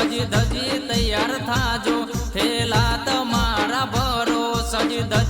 સજી ધજી તૈયાર થાજો. થેલા તમારા ભરો સજી ધજી